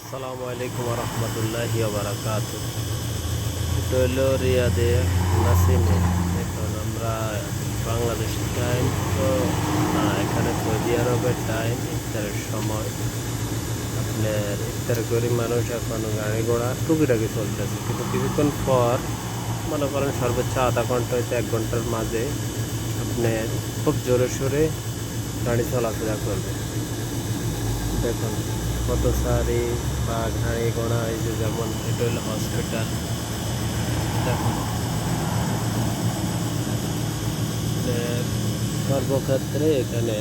আসসালামু আলাইকুম রহমতুল্লাহি বারাকাত এটা হলো রিয়াদে নাসিমে। এখন আমরা বাংলাদেশ টাইম তো, না, এখানে সৌদি আরবের টাইম ইফতারের সময়। আপনার ইফতার করি মানুষ এখন গাড়ি ঘোড়া টুকিটাকি চলতেছে। কিন্তু কিছুক্ষণ পর, মনে করেন সর্বোচ্চ আধা ঘণ্টা হইতে এক ঘণ্টার মাঝে আপনার খুব জোরে সোরে গাড়ি চলাফেরা করবে। দেখুন। কত সারি বা গাড়ি ঘোড়া এই যে যেমন এটা হলো হসপিটাল সর্বক্ষেত্রে এখানে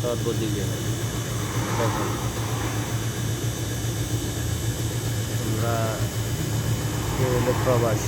সর্বদিকে দেখুন আমরা প্রবাস